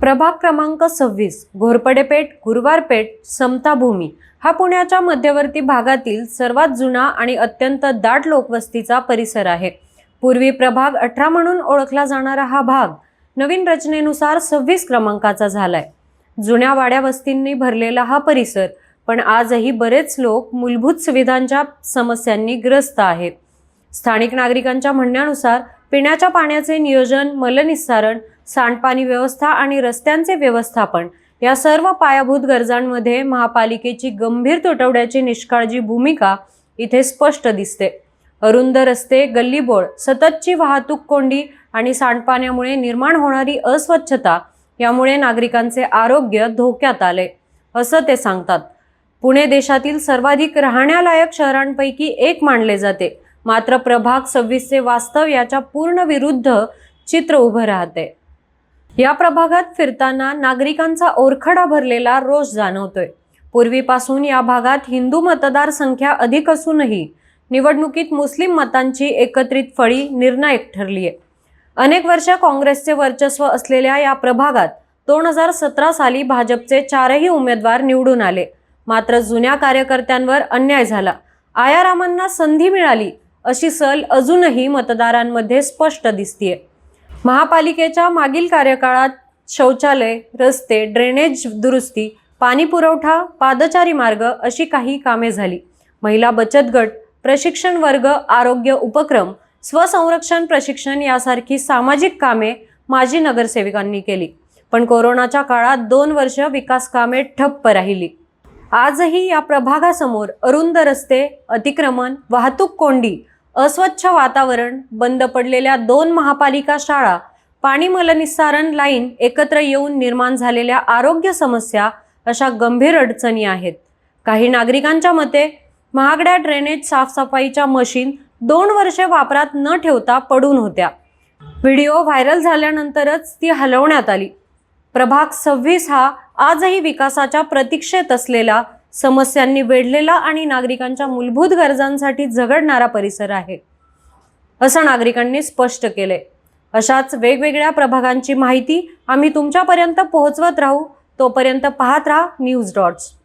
प्रभाग क्रमांक सव्वीस घोरपडेपेठ गुरुवारपेठ समताभूमी. हा पुण्याच्या मध्यवर्ती भागातील सर्वात जुना आणि अत्यंत दाट लोकवस्तीचा परिसर आहे. पूर्वी प्रभाग अठरा म्हणून ओळखला जाणारा हा भाग नवीन रचनेनुसार सव्वीस क्रमांकाचा झालाय. जुन्या वाड्या वस्तींनी भरलेला हा परिसर पण आजही बरेच लोक मूलभूत सुविधांच्या समस्यांनी ग्रस्त आहेत. स्थानिक नागरिकांच्या म्हणण्यानुसार पिण्याच्या पाण्याचे नियोजन मलनिस्सारण सांडपाणी व्यवस्था आणि रस्त्यांचे व्यवस्थापन या सर्व पायाभूत गरजांमध्ये महापालिकेची गंभीर तुटवड्याची निष्काळजी भूमिका इथे स्पष्ट दिसते. अरुंद रस्ते गल्लीबोळ सततची वाहतूक कोंडी आणि सांडपाण्यामुळे निर्माण होणारी अस्वच्छता यामुळे नागरिकांचे आरोग्य धोक्यात आले असं ते सांगतात. पुणे देशातील सर्वाधिक राहण्यालायक शहरांपैकी एक मानले जाते. मात्र प्रभाग सव्वीसचे वास्तव याच्या पूर्ण विरुद्ध चित्र उभं राहते. या प्रभागात फिरताना नागरिकांचा ओरखडा भरलेला रोष जाणवतोय. पूर्वीपासून या भागात हिंदू मतदार संख्या अधिक असूनही निवडणुकीत मुस्लिम मतांची एकत्रित फळी निर्णायक ठरली आहे अनेक वर्ष काँग्रेसचे वर्चस्व असलेल्या या प्रभागात दोन हजार सतरा साली भाजपचे चारही उमेदवार निवडून आले. मात्र जुन्या कार्यकर्त्यांवर अन्याय झाला. आयारामांना संधी मिळाली अशी सल अजूनही मतदारांमध्ये स्पष्ट दिसतीये. महापालिकेच्या मागील कार्यकाळात शौचालय रस्ते ड्रेनेज दुरुस्ती पाणी पुरवठा पादचारी मार्ग अशी काही कामे झाली. महिला बचत गट प्रशिक्षण वर्ग आरोग्य उपक्रम स्वसंरक्षण प्रशिक्षण यासारखी सामाजिक कामे माजी नगरसेवकांनी केली. पण कोरोनाच्या काळात दोन वर्ष विकास कामे ठप्प राहिली. आजही या प्रभागासमोर अरुंद रस्ते अतिक्रमण वाहतूक कोंडी अस्वच्छ वातावरण बंद पडलेल्या दोन महापालिका शाळा पाणी मलनिस्सारण लाईन एकत्र येऊन निर्माण झालेल्या आरोग्य समस्या अशा गंभीर अडचणी आहेत. काही नागरिकांच्या मते महागड्या ड्रेनेज साफसफाईच्या मशीन दोन वर्षे वापरात न ठेवता पडून होत्या. व्हिडिओ व्हायरल झाल्यानंतरच ती हलवण्यात आली. प्रभाग सव्वीस हा आजही विकासाच्या प्रतीक्षेत असलेला समस्यांनी वेढलेला आणि नागरिकांच्या मूलभूत गरजांसाठी झगडणारा परिसर आहे. असं नागरिकांनी स्पष्ट केले अशाच वेगवेगळ्या प्रभागांची माहिती आम्ही तुमच्यापर्यंत पोहोचवत राहू. तोपर्यंत पाहत राहा न्यूज डॉट्स.